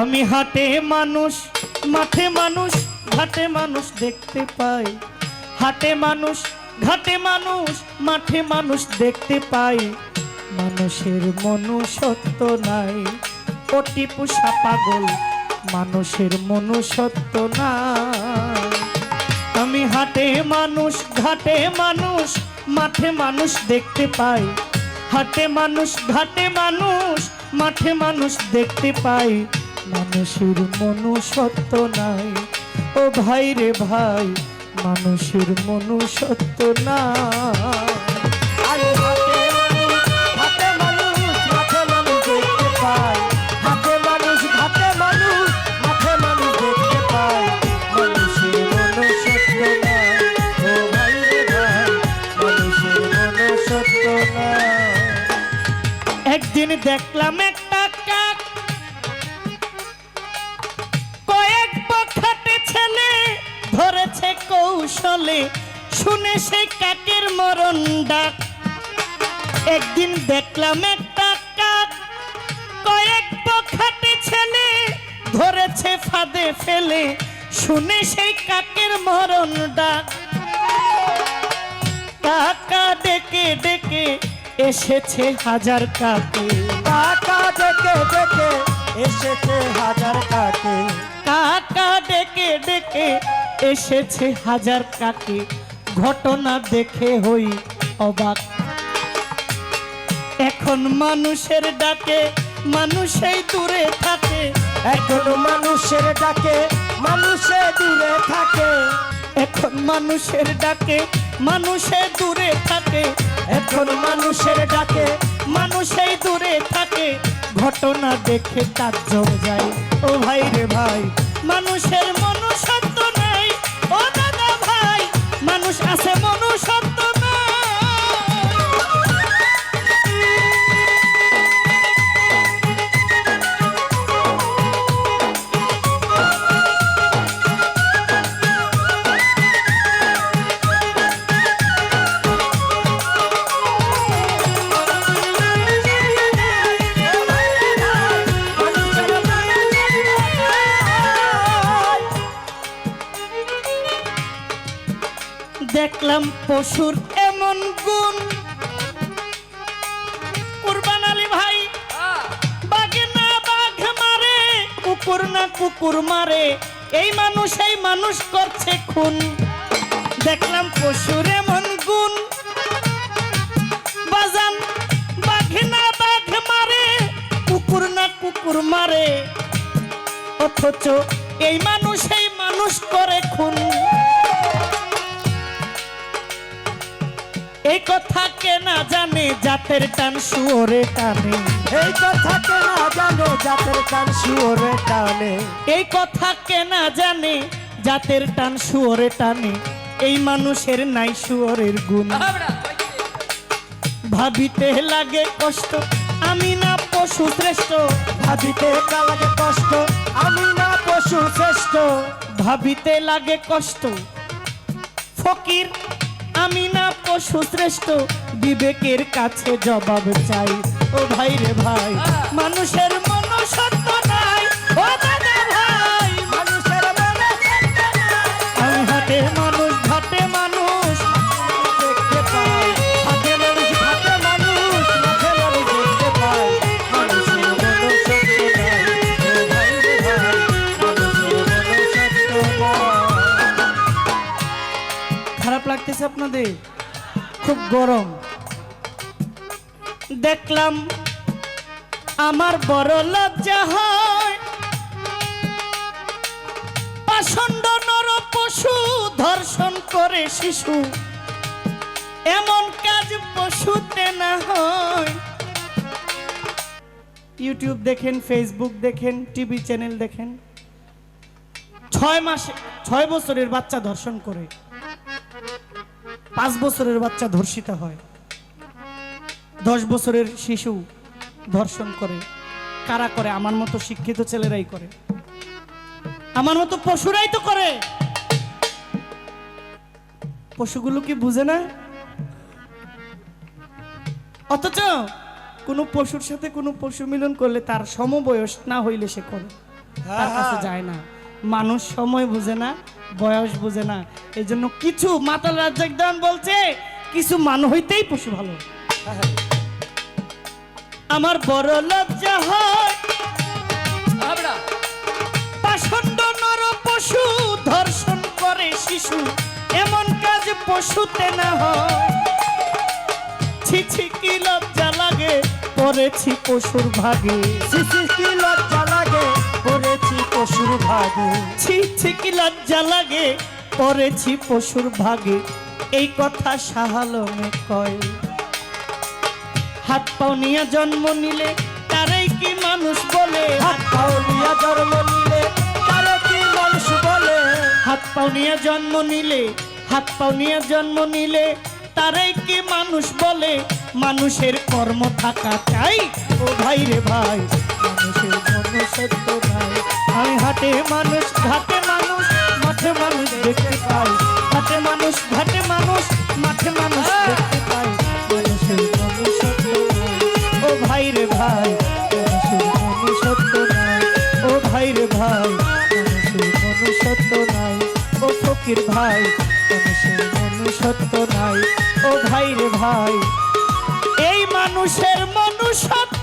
আমি হাটে মানুষ, মাঠে মানুষ, ঘাটে মানুষ দেখতে পাই। হাটে মানুষ, ঘাটে মানুষ, মাঠে মানুষ দেখতে পাই। মানুষের মনুষ্যত্ব নাই অতি পুষা পাগল, মানুষের মনুষ্যত্ব নাই। আমি হাটে মানুষ, ঘাটে মানুষ, মাঠে মানুষ দেখতে পাই। হাটে মানুষ, ঘাটে মানুষ, মাঠে মানুষ দেখতে পাই। মানুষের মনুষ্যত্ব নাই। ও ভাই রে ভাই মানুষের মনুষ্যত্ব নাই। আরে হাতে মানুষ, কৌশলে শুনে সে কাকের মরণ ডাক। একদিন দেখলাম একটা কাক কয়েক বখাটে ছেলে ধরেছে ফাঁদে ফেলে। শুনে সেই কাকের মরণ ডাক। কাকা ডেকে ডেকে এসেছে হাজার কাকে। কাকা ডেকে ডেকে এসেছে হাজার কাকে। কাকা ডেকে ডেকে এসেছে হাজার কাকে ঘটনা দেখে হই অবাক। এখন মানুষের ডাকে মানুষেই দূরে থাকে। এখন মানুষের ডাকে মানুষে দূরে থাকে। এখন মানুষের ডাকে মানুষে দূরে থাকে। এখন মানুষের ডাকে মানুষেই দূরে থাকে। ঘটনা দেখে তাজ্জব যায়। ও ভাই রে ভাই মানুষের মনুষ্যত্ব দেখলাম পশুর এমন গুণ। কুরবান আলী ভাই, বাঘে না বাঘ মারে, কুকুর না কুকুর মারে, এই মানুষ এই মানুষ করছে খুন। দেখলাম পশুর এমন গুণ। বাজান, বাঘে না বাঘ মারে, কুকুর না কুকুর মারে। অথচ এই মানুষ, এই জাতের টান শুয়োরে টানে। এই কথা কে না জানো জাতের কান শুয়োরে টানে। এই কথা কে না জানে জাতের টান শুয়োরে টানে। এই মানুষের নাই শুয়োরের গুণ। ভাবিতে লাগে কষ্ট আমি না পশু শ্রেষ্ঠ। ভাবিতে লাগে কষ্ট আমি না পশু শ্রেষ্ঠ। ভাবিতে লাগে কষ্ট। ফকির আমি না পশু শ্রেষ্ঠ বিবেকের কাছে জবাব চাই। ও ভাই রে ভাই মানুষের খারাপ লাগতেছে আপনাদের? খুব গরম। দেখলাম আমার বড় লজ্জা হয়। পাষণ্ড নর পশু ধর্ষণ করে শিশু। এমন কাজ পশুতে না হয়। ইউটিউব দেখেন ফেসবুক দেখেন, টিভি চ্যানেল দেখেন। ছয় মাসে, ছয় বছরের বাচ্চা ধর্ষণ করে। পাঁচ বছরের বাচ্চা ধর্ষিত হয়। দশ বছরের শিশু ধর্ষণ করে। কারা করে? আমার মতো শিক্ষিত ছেলেরাই করে। আমার মতো পশুরাই তো করে। পশুগুলো কি বুঝে না? অথচ কোনো পশুর সাথে কোনো পশু মিলন করলে তার সমবয়স না হইলে সে করে। তার কাছে যায় না। মানুষ সময় বুঝে না। বয়স বুঝে না। এই জন্য কিছু মাতাল রাজ্জাক দেওয়ান বলছে, কিছু মান হইতেই পশু ভালো। আমার বড় লজ্জা হয় নর পশু ধর্ষণ করে শিশু, এমন কাজ পশুতে না হয়। ছি ছি, কি লজ্জা লাগে পশুর ভাগে। শিশি কি লজ্জা লাগে পশুর ভাগে। ছি ছি কি লজ্জা লাগে? পড়েছি পশুর ভাগে। এই কথা সাহালমে কয়। হাত পাও নিয়ে জন্ম নিলে তারাই কি মানুষ বলে? হাত পাউলিয়া জন্ম নিলে তারে কি মানুষ বলে? হাত পাও নিয়ে জন্ম নিলে হাত পাও নিয়ে জন্ম নিলে তারাই কি মানুষ বলে? মানুষের কর্ম থাকা চাই। ও ভাই রে ভাই মনুষ্যত্ব নাই ও ভাই রে ভাই, মানুষের ও ভাই ভাই, মানুষের ফকির ভাই ও ভাই রে ভাই, এই মানুষের মনুষ্যত্ব